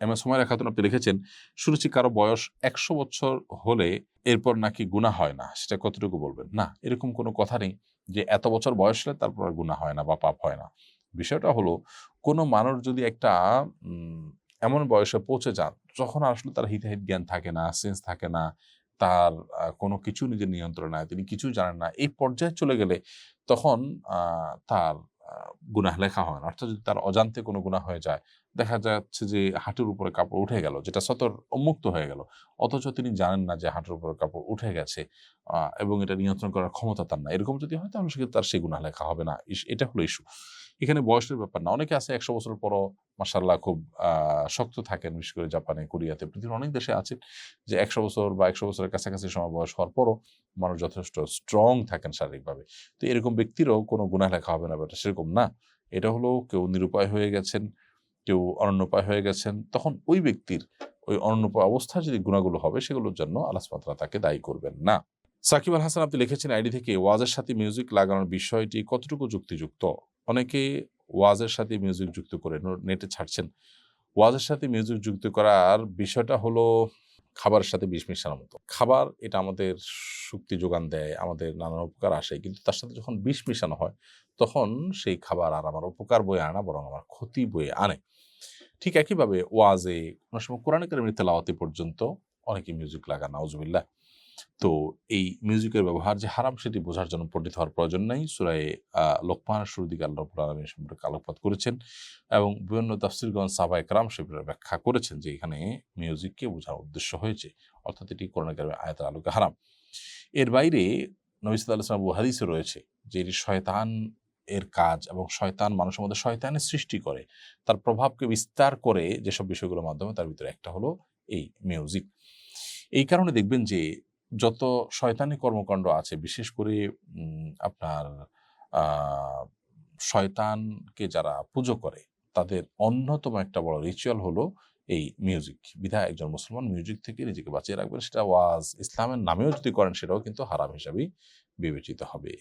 M S Humaira Khatun আপনি লিখেছেন, শুনেছি কারও বয়স একশো বছর হলে এরপর নাকি গুণা হয় না। সেটা কতটুকু বলবেন? না, এরকম কোনো কথা নেই যে এত বছর বয়স হলে তারপর আর গুণা হয় না বা পাপ হয় না। বিষয়টা হলো, কোনো মানুষ যদি একটা এমন বয়সে পৌঁছে যান, যখন আসলে তার হিতাহিত জ্ঞান থাকে না সেন্স থাকে না, তার কোনো কিছু নিজের নিয়ন্ত্রণ নাই, তিনি কিছু জানেন না, এই পর্যায়ে চলে গেলে তখন তার গুনাহ লেখা হয় না। অর্থাৎ যদি তার অজান্তে কোনো গুনাহ হয়ে যায়, দেখা যাচ্ছে যে হাঁটুর উপরে কাপড় উঠে গেল, যেটা সতর উন্মুক্ত হয়ে গেল। অথচ তিনি জানেন না যে হাঁটুর উপরে কাপড় উঠে গেছে এবং এটা নিয়ন্ত্রণ করার ক্ষমতা তার না এরকম যদি হয়, তাহলে সেক্ষেত্রে তার সেই গুনাহ লেখা হবে না। এটা হলো ইস্যু এখানে বয়সের ব্যাপার না। অনেকে আছে একশো বছর পরও মাসাল্লাহ খুব শক্ত থাকেন, বিশেষ করে জাপানে, কোরিয়াতে। পৃথিবীর অনেক দেশে আছে যে একশো বছর বা একশো বছরের কাছাকাছি সময় বয়স হওয়ার পরও মানুষ যথেষ্ট স্ট্রং থাকেন শারীরিকভাবে। তো এরকম ব্যক্তিরও কোনো গুণা লেখা হবে না ব্যাপারটা সেরকম না। এটা হলো কেউ নিরুপায় হয়ে গেছেন, কেউ অনন্যপায় হয়ে গেছেন, তখন ওই ব্যক্তির ওই অনন্যপায় অবস্থায় যদি গুণাগুলো হবে, সেগুলোর জন্য আল্লাহ তাকে দায়ী করবেন না। সাকিব আল হাসান আপনি লিখেছেন, আইডি থেকে ওয়াজের সাথে মিউজিক লাগানোর বিষয়টি কতটুকু যুক্তিযুক্ত? অনেকে ওয়াজের সাথে মিউজিক যুক্ত করে নেটে ছাড়ছেন। ওয়াজের সাথে মিউজিক যুক্ত করার বিষয়টা হলো খাবারের সাথে বিষ মিশানোর মতো। খাবার এটা আমাদের শক্তি যোগান দেয়, আমাদের নানান উপকার আসে, কিন্তু তার সাথে যখন বিষ মিশানো হয়, তখন সেই খাবার আর আমার উপকার বয়ে আনা বরং আমার ক্ষতি বয়ে আনে। ঠিক একইভাবে ওয়াজে কোনো সময় কোরআন কারিমের তেলাওয়াতে পর্যন্ত অনেকে মিউজিক লাগান, নাউজুবিল্লাহ। তো এই মিউজিকের ব্যবহার যে হারাম সেটি বোঝার জন্য পণ্ডিত হওয়ার প্রয়োজন নাই। সুরায় লোকমানের শুরু দিকে আল্লাহ আলামিন সম্পর্কে আলোকপাত করেছেন এবং বিভিন্ন তাফসিরগণ সাবাই কারাম সেগুলোর ব্যাখ্যা করেছেন যে এখানে মিউজিককে বোঝার উদ্দেশ্য হয়েছে। অর্থাৎ এটি কোরআন কারিমের আয়াতের আলোকে হারাম। এর বাইরে নবী সাল্লাল্লাহু আলাইহি ওয়াসাল্লাম হাদিসে রয়েছে যে এটি শয়তান এর কাজ এবং শয়তান মানুষের মধ্যে শয়তানের সৃষ্টি করে। তার প্রভাবকে বিস্তার করে যেসব বিষয়গুলোর মাধ্যমে তার ভিতরে একটা হলো এই মিউজিক। এই কারণে দেখবেন যে যত শয়তানি কর্মকাণ্ড আছে, বিশেষ করে আপনার শয়তানকে যারা পুজো করে, তাদের অন্যতম একটা বড় রিচুয়াল হলো এই মিউজিক বিধায় একজন মুসলমান মিউজিক থেকে নিজেকে বাঁচিয়ে রাখবেন, সেটা ওয়াজ ইসলামের নামেও যদি করেন, সেটাও কিন্তু হারাম হিসাবেই বিবেচিত হবে।